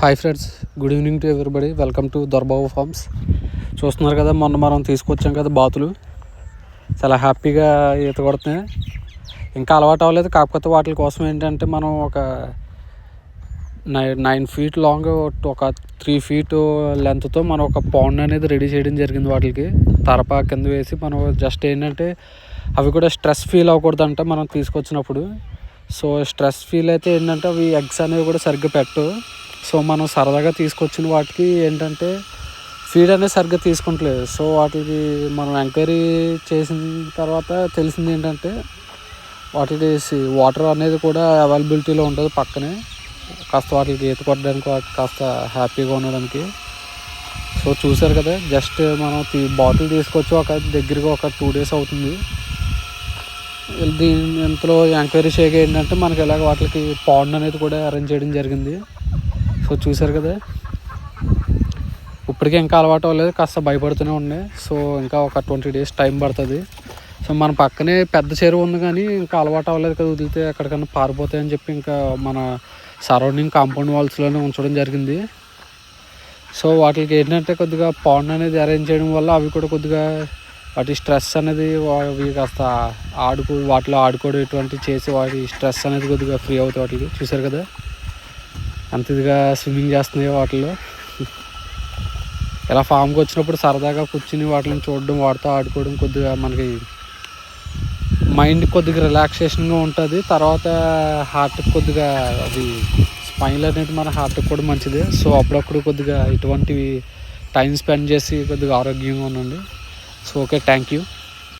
Hi friends good evening to everybody. Welcome to Dorababu farms. చూస్తున్నారు కదా మొన్న మనం తీసుకొచ్చాం కదా బాతులు. చాలా హ్యాపీగా ఈత కొడుతున్నాయి. ఇంకా అలవాటు అవ్వలేదు. కాకపోతే వాటి కోసం ఏంటంటే మనం ఒక నైన్ నైన్ ఫీట్ లాంగ్ ఒక త్రీ ఫీట్ లెంత్తో మనం ఒక పౌండ్ అనేది రెడీ చేయడం జరిగింది వాటికి. తరపా కింద వేసి మనం జస్ట్ ఏంటంటే అవి కూడా స్ట్రెస్ ఫీల్ అవ్వకూడదంట మనం తీసుకొచ్చినప్పుడు. సో స్ట్రెస్ ఫీల్ అయితే ఏంటంటే అవి ఎగ్స్ అనేవి కూడా సరిగ్గా పెట్టు సో మనం సరదాగా తీసుకొచ్చిన వాటికి ఏంటంటే ఫీడ్ అనేది సరిగ్గా తీసుకుంటలేదు. సో వాటికి మనం ఎంక్వైరీ చేసిన తర్వాత తెలిసింది ఏంటంటే వాటికి వాటర్ అనేది కూడా అవైలబిలిటీలో ఉంటుంది పక్కనే. కాస్త వాటికి ఈత కొట్టడానికి వాటికి కాస్త హ్యాపీగా ఉండడానికి. సో చూసారు కదా జస్ట్ మనం బాటిల్ తీసుకొచ్చి ఒక దగ్గరగా ఒక టూ డేస్ అవుతుంది. దీని ఇంతలో ఎంక్వైరీ చేయగా ఏంటంటే మనకి ఇలాగ వాటికి పాండ్ అనేది కూడా అరేంజ్ చేయడం జరిగింది. సో చూసారు కదా? ఇప్పటికే ఇంకా అలవాటు అవ్వలేదు కాస్త భయపడుతూనే ఉండే. సో ఇంకా ఒక ట్వంటీ డేస్ టైం పడుతుంది. సో మన పక్కనే పెద్ద చెరువు ఉంది కానీ ఇంకా అలవాటు అవ్వలేదు కదా వదిలితే ఎక్కడికన్నా పారిపోతాయని చెప్పి ఇంకా మన సరౌండింగ్ కాంపౌండ్ వాల్స్లోనే ఉంచడం జరిగింది. సో వాటికి ఏంటంటే కొద్దిగా పాండ్ అనేది అరేంజ్ చేయడం వల్ల అవి కూడా కొద్దిగా వాటి స్ట్రెస్ అనేది అవి కాస్త ఆడుకో వాటిలో ఆడుకోవడం ఇటువంటి చేసి వాటి స్ట్రెస్ అనేది కొద్దిగా ఫ్రీ అవుతాయి వాటికి. చూసారు కదా? అంత ఇదిగా స్విమ్మింగ్ చేస్తున్నాయి వాటిలో ఇలా ఫామ్కి వచ్చినప్పుడు సరదాగా కూర్చుని వాటిని చూడడం వాటితో ఆడుకోవడం కొద్దిగా మనకి మైండ్ కొద్దిగా రిలాక్సేషన్గా ఉంటుంది. తర్వాత హార్ట్కి కొద్దిగా అది స్మైల్ అనేది మన హార్ట్కి కూడా మంచిది. సో అప్పుడప్పుడు కొద్దిగా ఇటువంటివి టైం స్పెండ్ చేసి కొద్దిగా ఆరోగ్యంగా ఉండండి. So okay thank you.